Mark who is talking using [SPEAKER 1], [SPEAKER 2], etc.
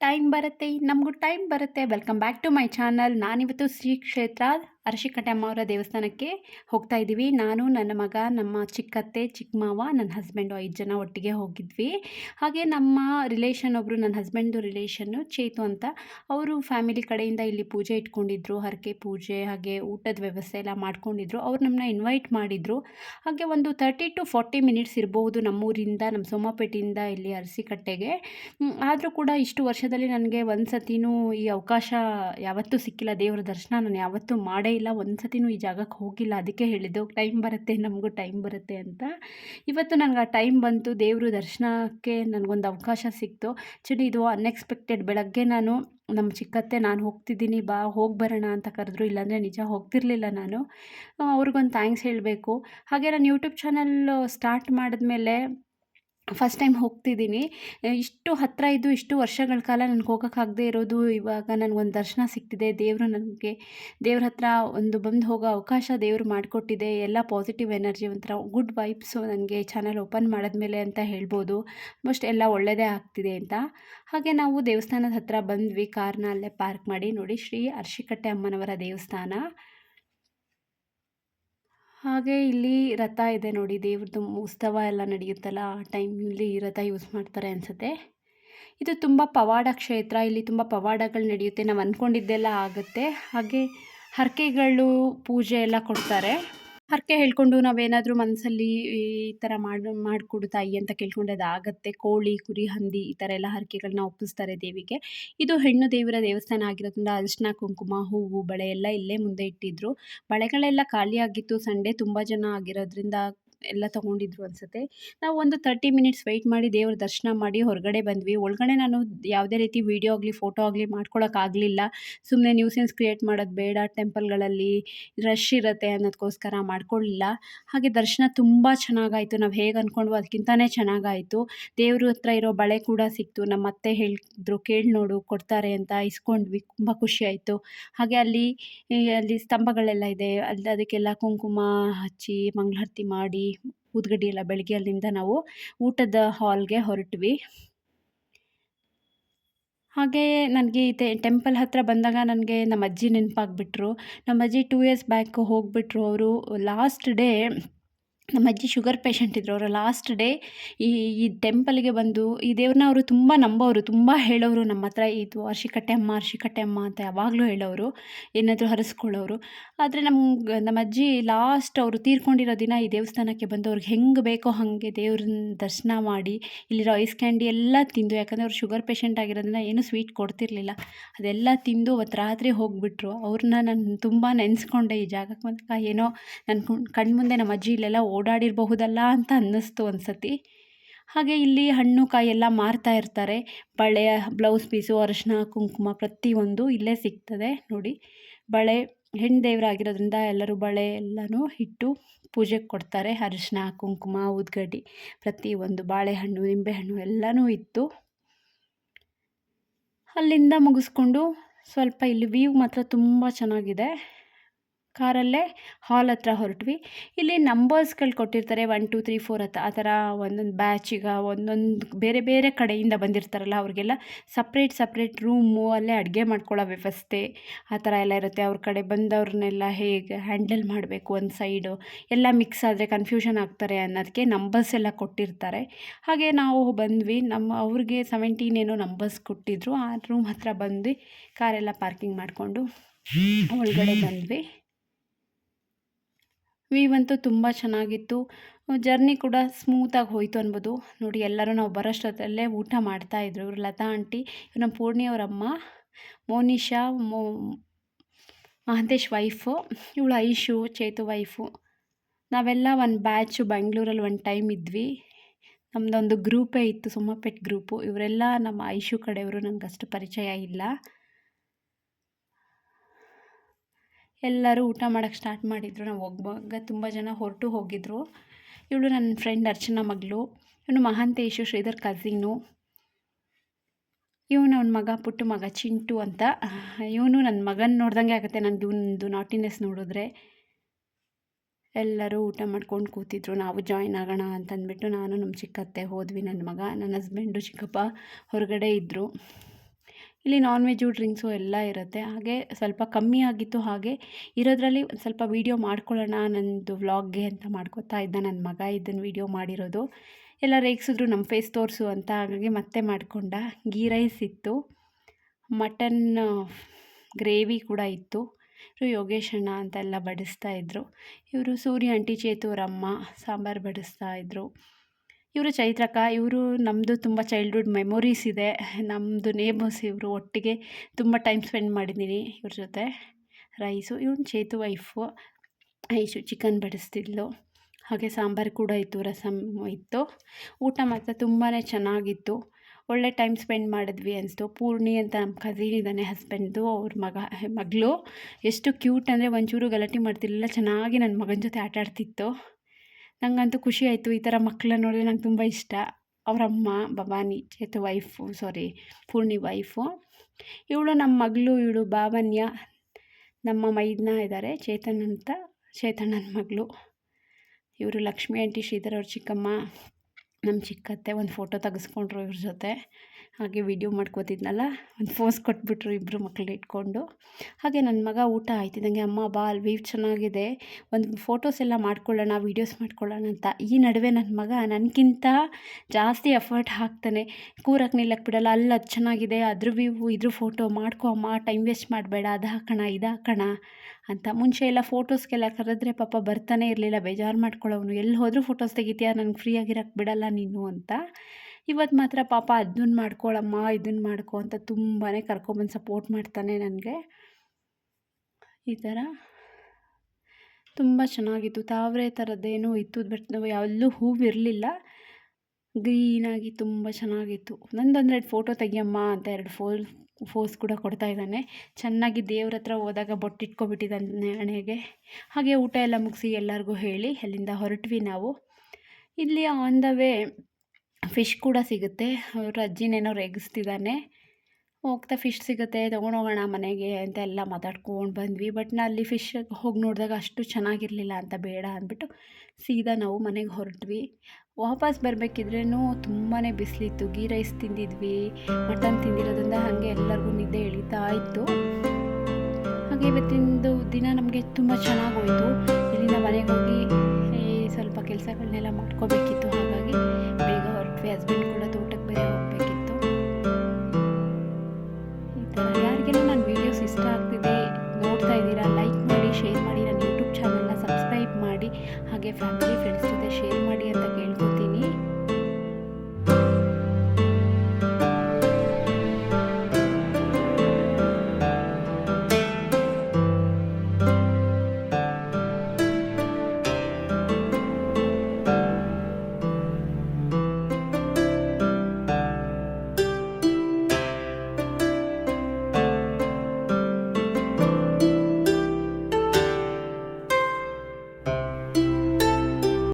[SPEAKER 1] Time ಬರುತ್ತೆ ನಮಗೂ time ಬರುತ್ತೆ. Welcome back to my channel ನಾನಿವತ್ತು ಶ್ರೀ ಕ್ಷೇತ್ರ ಅರಶಿಕಟ್ಟೆ ಅಮ್ಮವರ ದೇವಸ್ಥಾನಕ್ಕೆ ಹೋಗ್ತಾ ಇದ್ದೀವಿ. ನಾನು, ನನ್ನ ಮಗ, ನಮ್ಮ ಚಿಕ್ಕತ್ತೆ ಚಿಕ್ಕ ಮಾವ ನನ್ನ ಹಸ್ಬೆಂಡು ಐದು ಜನ ಒಟ್ಟಿಗೆ ಹೋಗಿದ್ವಿ. ಹಾಗೆ ನಮ್ಮ ರಿಲೇಷನ್ ಒಬ್ಬರು ನನ್ನ ಹಸ್ಬೆಂಡ್ದು ರಿಲೇಷನ್ನು ಚೇತು ಅಂತ ಅವರು ಫ್ಯಾಮಿಲಿ ಕಡೆಯಿಂದ ಇಲ್ಲಿ ಪೂಜೆ ಇಟ್ಕೊಂಡಿದ್ರು, ಹರಕೆ ಪೂಜೆ, ಹಾಗೆ ಊಟದ ವ್ಯವಸ್ಥೆ ಎಲ್ಲ ಮಾಡ್ಕೊಂಡಿದ್ರು. ಅವ್ರು ನಮ್ಮನ್ನ ಇನ್ವೈಟ್ ಮಾಡಿದರು. ಹಾಗೆ ಒಂದು ತರ್ಟಿ ಟು ಫಾರ್ಟಿ ಮಿನಿಟ್ಸ್ ಇರ್ಬೋದು ನಮ್ಮೂರಿಂದ, ನಮ್ಮ ಸೋಮಪೇಟೆಯಿಂದ ಇಲ್ಲಿ ಅರಸಿಕಟ್ಟೆಗೆ ಆದರೂ ಕೂಡ ಇಷ್ಟು ವರ್ಷದಲ್ಲಿ ನನಗೆ ಒಂದು ಸತಿನೂ ಈ ಅವಕಾಶ ಯಾವತ್ತೂ ಸಿಕ್ಕಿಲ್ಲ. ದೇವರ ದರ್ಶನ ನಾನು ಯಾವತ್ತೂ ಮಾಡೇ ಇಲ್ಲ ಒಂದು ಸತಿನೂ ಈ ಜಾಗಕ್ಕೆ ಹೋಗಿಲ್ಲ, ಅದಕ್ಕೆ ಹೇಳಿದ್ದು, ಟೈಮ್ ಬರುತ್ತೆ, ನಮಗೂ ಟೈಮ್ ಬರುತ್ತೆ ಅಂತ. ಇವತ್ತು ನನಗೆ ಆ ಟೈಮ್ ಬಂತು, ದೇವರು ದರ್ಶನಕ್ಕೆ ನನಗೊಂದು ಅವಕಾಶ ಸಿಕ್ತು. ಆ್ಯಕ್ಚುಲಿ ಇದು ಅನ್ಎಕ್ಸ್ಪೆಕ್ಟೆಡ್ ಬೆಳಗ್ಗೆ ನಾನು, ನಮ್ಮ ಚಿಕ್ಕತ್ತೆ, ನಾನು ಹೋಗ್ತಿದ್ದೀನಿ, ಬಾ, ಹೋಗಿ ಬರೋಣ ಅಂತ ಕರೆದ್ರು. ಇಲ್ಲಾಂದರೆ ನಿಜ ಹೋಗ್ತಿರ್ಲಿಲ್ಲ ನಾನು. ಅವ್ರಿಗೊಂದು ಥ್ಯಾಂಕ್ಸ್ ಹೇಳಬೇಕು. ಹಾಗೆ ನಾನು ಯೂಟ್ಯೂಬ್ ಚಾನಲ್ ಸ್ಟಾರ್ಟ್ ಮಾಡಿದ್ಮೇಲೆ ಫಸ್ಟ್ ಟೈಮ್ ಹೋಗ್ತಿದ್ದೀನಿ. ಇಷ್ಟು ಹತ್ತಿರ ಇದ್ದು ಇಷ್ಟು ವರ್ಷಗಳ ಕಾಲ ನನಗೆ ಹೋಗೋಕ್ಕಾಗದೇ ಇರೋದು. ಇವಾಗ ನನಗೊಂದು ದರ್ಶನ ಸಿಗ್ತಿದೆ ದೇವರು ನನಗೆ, ದೇವ್ರ ಹತ್ರ ಒಂದು ಬಂದು ಹೋಗೋ ಅವಕಾಶ ದೇವರು ಮಾಡಿಕೊಟ್ಟಿದೆ. ಎಲ್ಲ ಪಾಸಿಟಿವ್ ಎನರ್ಜಿ ಒಂಥರ ಗುಡ್ ವೈಬ್ಸು ನನಗೆ ಚಾನಲ್ ಓಪನ್ ಮಾಡಿದ್ಮೇಲೆ ಅಂತ ಹೇಳ್ಬೋದು. ಆಲ್ಮೋಸ್ಟ್ ಎಲ್ಲ ಒಳ್ಳೆಯದೇ ಆಗ್ತಿದೆ ಅಂತ. ಹಾಗೆ ನಾವು ದೇವಸ್ಥಾನದ ಹತ್ರ ಬಂದ್ವಿ. ಕಾರ್ನ ಅಲ್ಲೇ ಪಾರ್ಕ್ ಮಾಡಿ ನೋಡಿ ಶ್ರೀ ಅರ್ಶಿಕಟ್ಟೆ ಅಮ್ಮನವರ ದೇವಸ್ಥಾನ. ಹಾಗೆ ಇಲ್ಲಿ ರಥ ಇದೆ ನೋಡಿ ದೇವ್ರದ್ದು ಉತ್ಸವ ಎಲ್ಲ ನಡೆಯುತ್ತಲ್ಲ, ಆ ಟೈಮಲ್ಲಿ ರಥ ಯೂಸ್ ಮಾಡ್ತಾರೆ ಅನಿಸುತ್ತೆ. ಇದು ತುಂಬ ಪವಾಡ ಕ್ಷೇತ್ರ, ಇಲ್ಲಿ ತುಂಬ ಪವಾಡಗಳು ನಡೆಯುತ್ತೆ, ನಾವು ಅಂದ್ಕೊಂಡಿದ್ದೆಲ್ಲ ಆಗುತ್ತೆ. ಹಾಗೆ ಹರಕೆಗಳು ಪೂಜೆ ಎಲ್ಲ ಕೊಡ್ತಾರೆ. ಹರಕೆ ಹೇಳ್ಕೊಂಡು ನಾವೇನಾದರೂ ಮನಸ್ಸಲ್ಲಿ ಈ ಥರ ಮಾಡಿ ಮಾಡಿಕೊಡು ತಾಯಿ ಅಂತ ಕೇಳ್ಕೊಂಡೆ ಅದು ಆಗುತ್ತೆ ಕೋಳಿ, ಕುರಿ, ಹಂದಿ ಈ ಥರ ಎಲ್ಲ ಹರಕೆಗಳನ್ನ ಒಪ್ಪಿಸ್ತಾರೆ ದೇವಿಗೆ. ಇದು ಹೆಣ್ಣು ದೇವರ ದೇವಸ್ಥಾನ ಆಗಿರೋದ್ರಿಂದ ಅರಿಶಿನ ಕುಂಕುಮ, ಹೂವು, ಬಳೆ ಎಲ್ಲ ಇಲ್ಲೇ ಮುಂದೆ ಇಟ್ಟಿದ್ರು. ಬಳೆಗಳೆಲ್ಲ ಖಾಲಿಯಾಗಿತ್ತು. ಸಂಡೇ ತುಂಬ ಜನ ಆಗಿರೋದ್ರಿಂದ ಎಲ್ಲ ತೊಗೊಂಡಿದ್ರು ಅನ್ಸುತ್ತೆ. ನಾವು ಒಂದು ತರ್ಟಿ ಮಿನಿಟ್ಸ್ ವೆಯ್ಟ್ ಮಾಡಿ ದೇವ್ರ ದರ್ಶನ ಮಾಡಿ ಹೊರಗಡೆ ಬಂದ್ವಿ. ಒಳಗಡೆ ನಾನು ಯಾವುದೇ ರೀತಿ ವೀಡಿಯೋ ಆಗಲಿ ಫೋಟೋ ಆಗಲಿ ಮಾಡ್ಕೊಳೋಕ್ಕಾಗಲಿಲ್ಲ ಸುಮ್ಮನೆ ನ್ಯೂಸೆನ್ಸ್ ಕ್ರಿಯೇಟ್ ಮಾಡೋದು ಬೇಡ ಟೆಂಪಲ್ಗಳಲ್ಲಿ ರಶ್ ಇರುತ್ತೆ ಅನ್ನೋದಕ್ಕೋಸ್ಕರ ಮಾಡ್ಕೊಳ್ಳಿಲ್ಲ ಹಾಗೆ ದರ್ಶನ ತುಂಬ ಚೆನ್ನಾಗಾಯಿತು. ನಾವು ಹೇಗೆ ಅಂದ್ಕೊಂಡು ಅದಕ್ಕಿಂತಲೇ ಚೆನ್ನಾಗಾಯಿತು. ದೇವ್ರ ಹತ್ರ ಇರೋ ಬಳೆ ಕೂಡ ಸಿಕ್ತು. ನಮ್ಮ ಅತ್ತೆ ಹೇಳಿದ್ರು, ಕೇಳಿ ನೋಡು, ಕೊಡ್ತಾರೆ ಅಂತ ಇಸ್ಕೊಂಡ್ವಿ. ತುಂಬ ಖುಷಿ ಆಯಿತು. ಹಾಗೆ ಅಲ್ಲಿ ಅಲ್ಲಿ ಸ್ತಂಭಗಳೆಲ್ಲ ಇದೆ. ಅಲ್ಲಿ ಅದಕ್ಕೆಲ್ಲ ಕುಂಕುಮ ಹಚ್ಚಿ, ಮಂಗಳಾರತಿ ಮಾಡಿ ಊದ್ಗಡ್ಡಿ ಎಲ್ಲ ಬೆಳಗ್ಗೆ ಅಲ್ಲಿಂದ ನಾವು ಊಟದ ಹಾಲ್ಗೆ ಹೊರಟ್ವಿ. ಹಾಗೆ ನನಗೆ ಇದೆ ಟೆಂಪಲ್ ಹತ್ತಿರ ಬಂದಾಗ ನನಗೆ ನಮ್ಮ ಅಜ್ಜಿ ನೆನಪಾಗ್ಬಿಟ್ರು. ನಮ್ಮ ಅಜ್ಜಿ ಟೂ ಇಯರ್ಸ್ ಬ್ಯಾಕ್ ಹೋಗಿಬಿಟ್ರು ಅವರು. ಲಾಸ್ಟ್ ಡೇ ನಮ್ಮ ಅಜ್ಜಿ ಶುಗರ್ ಪೇಷಂಟ್ ಇದ್ದರು ಅವರು ಲಾಸ್ಟ್ ಡೇ ಈ ಈ ಟೆಂಪಲ್ಗೆ ಬಂದು, ಈ ದೇವ್ರನ್ನ ಅವರು ತುಂಬ ನಂಬೋರು ತುಂಬ ಹೇಳೋರು ನಮ್ಮ ಹತ್ರ, ಇದು ಅರ್ಶಿಕಟ್ಟೆ ಅಮ್ಮ ಅರ್ಶಿಕಟ್ಟೆ ಅಮ್ಮ ಅಂತ ಯಾವಾಗಲೂ ಹೇಳೋರು ಏನಾದರೂ ಹರಿಸ್ಕೊಳ್ಳೋರು ಆದರೆ ನಮ್ಮ ಅಜ್ಜಿ ಲಾಸ್ಟ್ ಅವರು ತೀರ್ಕೊಂಡಿರೋ ದಿನ ಈ ದೇವಸ್ಥಾನಕ್ಕೆ ಬಂದು ಅವ್ರಿಗೆ ಹೆಂಗೆ ಬೇಕೋ ಹಾಗೆ ದೇವ್ರನ್ನ ದರ್ಶನ ಮಾಡಿ, ಇಲ್ಲಿರೋ ಐಸ್ ಕ್ಯಾಂಡಿ ಎಲ್ಲ ತಿಂದು, ಯಾಕಂದರೆ ಅವ್ರು ಶುಗರ್ ಪೇಷಂಟ್ ಆಗಿರೋದ್ರಿಂದ ಏನೂ ಸ್ವೀಟ್ ಕೊಡ್ತಿರ್ಲಿಲ್ಲ. ಅದೆಲ್ಲ ತಿಂದು ಅವತ್ತು ರಾತ್ರಿ ಹೋಗಿಬಿಟ್ರು. ಅವ್ರನ್ನ ನಾನು ತುಂಬ ನೆನೆಸ್ಕೊಂಡೆ ಈ ಜಾಗಕ್ಕೆ. ಬಂದಾಗ ಏನೋ ನನ್ನ ಕಣ್ಮುಂದೆ ನಮ್ಮ ಅಜ್ಜಿ ಇಲ್ಲೆಲ್ಲ ಓಡಾಡಿರಬಹುದಲ್ಲ ಅಂತ ಅನ್ನಿಸ್ತು ಒಂದು ಹಾಗೆ ಇಲ್ಲಿ ಹಣ್ಣು ಕಾಯಿ ಎಲ್ಲ ಮಾರ್ತಾ ಇರ್ತಾರೆ. ಬಳೆ, ಬ್ಲೌಸ್ ಪೀಸು ಅರಶಿನ ಕುಂಕುಮ ಪ್ರತಿಯೊಂದು ಇಲ್ಲೇ ಸಿಗ್ತದೆ ನೋಡಿ. ಬಳೆ, ಹೆಣ್ಣು ದೇವರಾಗಿರೋದ್ರಿಂದ ಎಲ್ಲರೂ ಬಳೆ ಎಲ್ಲನೂ ಇಟ್ಟು ಪೂಜೆಗೆ ಕೊಡ್ತಾರೆ. ಅರಿಶಿನ ಕುಂಕುಮ, ಉದ್ಗಡ್ಡಿ ಪ್ರತಿಯೊಂದು ಬಾಳೆಹಣ್ಣು, ನಿಂಬೆಹಣ್ಣು ಎಲ್ಲನೂ ಇತ್ತು. ಅಲ್ಲಿಂದ ಮುಗಿಸ್ಕೊಂಡು ಸ್ವಲ್ಪ ಇಲ್ಲಿ ವ್ಯೂ ಮಾತ್ರ ತುಂಬ ಚೆನ್ನಾಗಿದೆ. ಕಾರಲ್ಲೇ ಹಾಲ್ ಹತ್ರ ಹೊರಟ್ವಿ. ಇಲ್ಲಿ ನಂಬರ್ಸ್ಗಳು ಕೊಟ್ಟಿರ್ತಾರೆ ಒನ್, ಟು, ತ್ರೀ, ಫೋರ್ ಹತ್ತು ಆ ಥರ ಒಂದೊಂದು ಬ್ಯಾಚಿಗೆ ಒಂದೊಂದು ಬೇರೆ ಬೇರೆ ಕಡೆಯಿಂದ ಬಂದಿರ್ತಾರಲ್ಲ ಅವ್ರಿಗೆಲ್ಲ ಸಪ್ರೇಟ್ ಸಪ್ರೇಟ್ ರೂಮು ಅಲ್ಲೇ ಅಡುಗೆ ಮಾಡ್ಕೊಳ್ಳೋ ವ್ಯವಸ್ಥೆ ಆ ಥರ ಎಲ್ಲ ಇರುತ್ತೆ. ಅವ್ರ ಕಡೆ ಬಂದವ್ರನ್ನೆಲ್ಲ ಹೇಗೆ ಹ್ಯಾಂಡಲ್ ಮಾಡಬೇಕು ಒಂದು ಸೈಡು. ಎಲ್ಲ ಮಿಕ್ಸ್ ಆದರೆ ಕನ್ಫ್ಯೂಷನ್ ಆಗ್ತಾರೆ ಅನ್ನೋದಕ್ಕೆ ನಂಬರ್ಸ್ ಎಲ್ಲ ಕೊಟ್ಟಿರ್ತಾರೆ. ಹಾಗೆ ನಾವು ಬಂದ್ವಿ. ನಮ್ಮ ಅವ್ರಿಗೆ ಸೆವೆಂಟೀನ್ ಏನೋ ನಂಬರ್ಸ್ ಕೊಟ್ಟಿದ್ರು. ಆ ರೂಮ್ ಹತ್ರ ಬಂದು ಕಾರೆಲ್ಲ ಪಾರ್ಕಿಂಗ್ ಮಾಡಿಕೊಂಡು ಒಳಗಡೆ ಬಂದ್ವಿ. ವ್ಯೂ ಅಂತೂ ತುಂಬ ಚೆನ್ನಾಗಿತ್ತು. ಜರ್ನಿ ಕೂಡ ಸ್ಮೂತಾಗಿ ಹೋಯಿತು ಅನ್ಬೋದು. ನೋಡಿ, ಎಲ್ಲರೂ ನಾವು ಬರೋಷ್ಟೊತ್ತಲ್ಲೇ ಊಟ ಮಾಡ್ತಾಯಿದ್ರು ಇವರು ಲತಾ ಆಂಟಿ ನಮ್ಮ ಪೂರ್ಣಿ ಅಮ್ಮ ಮೋನಿಶಾ ಮೋ, ಮಹಂತೇಶ್ ವೈಫು ಇವಳು ಐಶು, ಚೇತು ವೈಫು ನಾವೆಲ್ಲ ಒಂದು ಬ್ಯಾಚು ಬೆಂಗಳೂರಲ್ಲಿ ಒಂದು ಟೈಮ್ ಇದ್ವಿ. ನಮ್ಮದೊಂದು ಗ್ರೂಪೇ ಇತ್ತು, ಸುಮ್ಮಪೇಟ್ ಗ್ರೂಪು ಇವರೆಲ್ಲ ನಮ್ಮ ಐಶು ಕಡೆಯವರು ನನಗಷ್ಟು ಪರಿಚಯ ಇಲ್ಲ. ಎಲ್ಲರೂ ಊಟ ಮಾಡೋಕ್ಕೆ ಸ್ಟಾರ್ಟ್ ಮಾಡಿದರು. ನಾವು ಹೋಗುವಾಗ ತುಂಬ ಜನ ಹೊರಟು ಹೋಗಿದ್ದರು ಇವಳು ನನ್ನ ಫ್ರೆಂಡ್ ಅರ್ಚನಾ ಮಗಳು, ಇವನು ಮಹಾಂತೇಶು, ಶ್ರೀಧರ್ ಕಝಿನು ಇವನು ಅವನ ಮಗ, ಪುಟ್ಟು ಮಗ ಚಿಂಟು ಅಂತ. ಇವನು ನನ್ನ ಮಗನ ನೋಡ್ದಂಗೆ ಆಗುತ್ತೆ. ನನಗೆ ಇವನದು ನಾಟಿನೆಸ್ ನೋಡಿದ್ರೆ. ಎಲ್ಲರೂ ಊಟ ಮಾಡ್ಕೊಂಡು ಕೂತಿದ್ರು. ನಾವು ಜಾಯ್ನ್ ಆಗೋಣ ಅಂತಂದ್ಬಿಟ್ಟು ನಾನು ನಮ್ಮ ಚಿಕ್ಕತ್ತೆ ಹೋದ್ವಿ. ನನ್ನ ಮಗ ನನ್ನ ಹಸ್ಬೆಂಡು ಚಿಕ್ಕಪ್ಪ ಹೊರಗಡೆ ಇದ್ದರು ಇಲ್ಲಿ ನಾನ್ ವೆಜ್ಜು ಡ್ರಿಂಕ್ಸು ಎಲ್ಲ ಇರುತ್ತೆ. ಹಾಗೆ ಸ್ವಲ್ಪ ಕಮ್ಮಿ ಆಗಿತ್ತು ಹಾಗೆ ಇರೋದರಲ್ಲಿ ಒಂದು ಸ್ವಲ್ಪ ವೀಡಿಯೋ ಮಾಡ್ಕೊಳ್ಳೋಣ ನನ್ನದು ವ್ಲಾಗ್ಗೆ ಅಂತ ಮಾಡ್ಕೊತಾ ಇದ್ದ ನನ್ನ ಮಗ ಇದನ್ನು ವೀಡಿಯೋ ಮಾಡಿರೋದು. ಎಲ್ಲ ರೇಗಿಸಿದ್ರು ನಮ್ಮ ಫೇಸ್ ತೋರಿಸು ಅಂತ. ಹಾಗಾಗಿ ಮತ್ತೆ ಮಾಡಿಕೊಂಡ. ಗೀ ರೈಸ್ ಇತ್ತು. ಮಟನ್ ಗ್ರೇವಿ ಕೂಡ ಇತ್ತು. ಇವರು ಯೋಗೇಶ್ ಅಣ್ಣ ಅಂತೆಲ್ಲ ಬಡಿಸ್ತಾ ಇದ್ದರು ಇವರು ಸೂರ್ಯ ಆಂಟಿ ಚೇತು ಅವ್ರ ಅಮ್ಮ ಸಾಂಬಾರು ಬಡಿಸ್ತಾ ಇದ್ದರು ಇವರು ಚೈತ್ರಕ್ಕ, ಇವರು ನಮ್ಮದು ತುಂಬ ಚೈಲ್ಡ್ಹುಡ್ ಮೆಮೊರೀಸ್ ಇದೆ. ನಮ್ಮದು ನೇಬರ್ಸ್ ಇವರು ಒಟ್ಟಿಗೆ ತುಂಬ ಟೈಮ್ ಸ್ಪೆಂಡ್ ಮಾಡಿದ್ದೀನಿ ಇವ್ರ ಜೊತೆ. ರೈಸು ಇವನು ಚೇತು ವೈಫು ಐಶು ಚಿಕನ್ ಬಡಿಸ್ತಿದ್ಲು. ಹಾಗೆ ಸಾಂಬಾರು ಕೂಡ ಇತ್ತು ರಸಮ್ ಇತ್ತು. ಊಟ ಮಾತ್ರ ತುಂಬಾ ಚೆನ್ನಾಗಿತ್ತು. ಒಳ್ಳೆ ಟೈಮ್ ಸ್ಪೆಂಡ್ ಮಾಡಿದ್ವಿ ಅನಿಸ್ತು. ಪೂರ್ಣಿ ಅಂತ ನಮ್ಮ ಕಸಿನ್ ಇದ್ದಾನೆ ಹಸ್ಬೆಂಡ್ದು ಅವ್ರ ಮಗ, ಮಗಳು. ಎಷ್ಟು ಕ್ಯೂಟ್ ಅಂದರೆ ಒಂಚೂರು ಗಲಾಟೆ ಮಾಡ್ತಿರ್ಲಿಲ್ಲ, ಚೆನ್ನಾಗಿ ನನ್ನ ಮಗನ ಜೊತೆ ಆಟ ಆಡ್ತಿತ್ತು ನನಗಂತೂ ಖುಷಿ ಆಯಿತು ಈ ಥರ ಮಕ್ಕಳನ್ನ ನೋಡಿದ್ರೆ ನಂಗೆ ತುಂಬ ಇಷ್ಟ. ಅವರಮ್ಮ, Bhavani Chethu wife sorry Poorni wife. ಇವಳು ನಮ್ಮ ಮಗಳು, ಇವಳು ಭಾವನ್ಯ. ನಮ್ಮ ಮೈದ್ನ ಇದ್ದಾರೆ, ಚೇತನ್ ಅಂತ, ಚೇತಣ್ಣನ ಮಗಳು. ಇವರು ಲಕ್ಷ್ಮಿ ಆಂಟಿ ಶ್ರೀಧರ್ ಅವ್ರ ಚಿಕ್ಕಮ್ಮ. ನಮ್ಮ ಚಿಕ್ಕತ್ತೆ ಒಂದು ಫೋಟೋ ತೆಗೆಸ್ಕೊಂಡ್ರು ಇವ್ರ ಜೊತೆ. ಹಾಗೆ ವೀಡಿಯೋ ಮಾಡ್ಕೋತಿದ್ನಲ್ಲ? ಒಂದು ಫೋಸ್ ಕೊಟ್ಬಿಟ್ರು ಇಬ್ಬರು ಮಕ್ಕಳು ಇಟ್ಕೊಂಡು. ಹಾಗೆ ನನ್ನ ಮಗ ಊಟ ಆಯ್ತಿದ್ದಂಗೆ ಅಮ್ಮ, ಬಾ ಅಲ್ಲಿ ವೀವ್ ಚೆನ್ನಾಗಿದೆ. ಒಂದು ಫೋಟೋಸ್ ಎಲ್ಲ ಮಾಡ್ಕೊಳ್ಳೋಣ ವೀಡಿಯೋಸ್ ಮಾಡ್ಕೊಳ್ಳೋಣ ಅಂತ. ಈ ನಡುವೆ ನನ್ನ ಮಗ ನನಗಿಂತ ಜಾಸ್ತಿ ಎಫರ್ಟ್ ಹಾಕ್ತಾನೆ. ಕೂರಕ್ಕೆ ನಿಲ್ಲಕ್ಕೆ ಬಿಡಲ್ಲ. ಅಲ್ಲಿ, ಅದು ಚೆನ್ನಾಗಿದೆ. ಅದ್ರ ವ್ಯೂ ಇದ್ರ ಫೋಟೋ ಮಾಡ್ಕೊ, ಅಮ್ಮ. ಟೈಮ್ ವೇಸ್ಟ್ ಮಾಡಬೇಡ. ಅದು ಹಾಕೋಣ, ಇದು ಹಾಕೋಣ ಅಂತ. ಮುಂಚೆ ಎಲ್ಲ ಫೋಟೋಸ್ಗೆಲ್ಲ ಕರೆದ್ರೆ ಪಾಪ ಬರ್ತಾನೆ ಇರಲಿಲ್ಲ. ಬೇಜಾರು ಮಾಡ್ಕೊಳ್ಳೋನು ಎಲ್ಲಿ ಹೋದರೂ ಫೋಟೋಸ್ ತೆಗಿತೀಯ? ನನಗೆ ಫ್ರೀಯಾಗಿರೋಕ್ಕೆ ಬಿಡಲ್ಲ ನೀನು ಅಂತ. ಇವತ್ತು ಮಾತ್ರ ಪಾಪ ಅದನ್ನ ಮಾಡ್ಕೊಳಮ್ಮ, ಇದನ್ನು ಮಾಡ್ಕೊ ಅಂತ ತುಂಬಾ ಕರ್ಕೊಂಬಂದು ಸಪೋರ್ಟ್ ಮಾಡ್ತಾನೆ ನನಗೆ. ಈ ಥರ ತುಂಬ ಚೆನ್ನಾಗಿತ್ತು. ತಾವರೆ ಥರದ್ದೇನೂ ಇತ್ತು, ಬಟ್ ನಾವು ಎಲ್ಲೂ ಹೂವಿರಲಿಲ್ಲ ಗ್ರೀನಾಗಿ ತುಂಬ ಚೆನ್ನಾಗಿತ್ತು. ನಂದೊಂದು ಎರಡು ಫೋಟೋ ತೆಗಿಯಮ್ಮ ಅಂತ ಎರಡು ಫೋಲ್ ಫೋಸ್ ಕೂಡ ಕೊಡ್ತಾ ಇದ್ದಾನೆ. ಚೆನ್ನಾಗಿ ದೇವ್ರ ಹತ್ರ ಹೋದಾಗ ಬೊಟ್ಟಿಟ್ಕೊಬಿಟ್ಟಿದ್ದಾನೆ ಹಣೆಗೆ. ಹಾಗೆ ಊಟ ಎಲ್ಲ ಮುಗಿಸಿ ಎಲ್ಲರಿಗೂ ಹೇಳಿ, ಅಲ್ಲಿಂದ ಹೊರಟ್ವಿ ನಾವು. ಇಲ್ಲಿ ಆನ್ ದ ವೇ ಫಿಶ್ ಕೂಡ ಸಿಗುತ್ತೆ. ಅವ್ರ ಅಜ್ಜಿನೇನೋ ರೇಗಿಸ್ತಿದ್ದಾನೆ ಹೋಗ್ತಾ ಫಿಶ್ ಸಿಗುತ್ತೆ. ತೊಗೊಂಡೋಗೋಣ ಮನೆಗೆ ಅಂತ ಎಲ್ಲ ಮಾತಾಡ್ಕೊಂಡು ಬಂದ್ವಿ. ಬಟ್ ನಾ ಅಲ್ಲಿ ಫಿಶ್ ಹೋಗಿ ನೋಡಿದಾಗ ಅಷ್ಟು ಚೆನ್ನಾಗಿರಲಿಲ್ಲ ಅಂತ ಬೇಡ ಅಂದ್ಬಿಟ್ಟು ಸೀದಾ ನಾವು ಮನೆಗೆ ಹೊರಟ್ವಿ. ವಾಪಸ್ ಬರಬೇಕಿದ್ರೂ ತುಂಬಾ ಬಿಸಿಲಿತ್ತು. ಗೀ ರೈಸ್ ತಿಂದಿದ್ವಿ. ಮಟನ್ ತಿಂದಿರೋದ್ರಿಂದ ಹಾಗೆ ಎಲ್ಲರಿಗೂ ನಿದ್ದೆ ಎಳಿತಾ ಇತ್ತು. ಹಾಗೆ ಇವತ್ತಿಂದು ದಿನ ನಮಗೆ ತುಂಬ ಚೆನ್ನಾಗೋಯಿತು ಇಲ್ಲಿಂದ ಮನೆಗೆ ಹೋಗಿ ಸ್ವಲ್ಪ ಕೆಲಸಗಳನ್ನೆಲ್ಲ ಮಾಡ್ಕೋಬೇಕಿತ್ತು. ಹಸ್ಬೆಂಡ್ ಕೂಡ ತೋಟಕ್ಕೆ ಬೇರೆ ಹೋಗಬೇಕಿತ್ತು. ಈ ನನ್ನ ವೀಡಿಯೋಸ್ ಇಷ್ಟ ಆಗ್ತಿದೆ ನೋಡ್ತಾ ಇದ್ದೀರಾ ಲೈಕ್ ಮಾಡಿ ಶೇರ್ ಮಾಡಿ, ನನ್ನ ಯೂಟ್ಯೂಬ್ ಚಾನಲ್ನ ಸಬ್ಸ್ಕ್ರೈಬ್ ಮಾಡಿ, ಹಾಗೆ ಫ್ಯಾಮಿಲಿ ಫ್ರೆಂಡ್ಸ್ ಜೊತೆ ಶೇರ್ ಮಾಡಿ ಅಂತ ಕೇಳ್ಕೊತೀನಿ.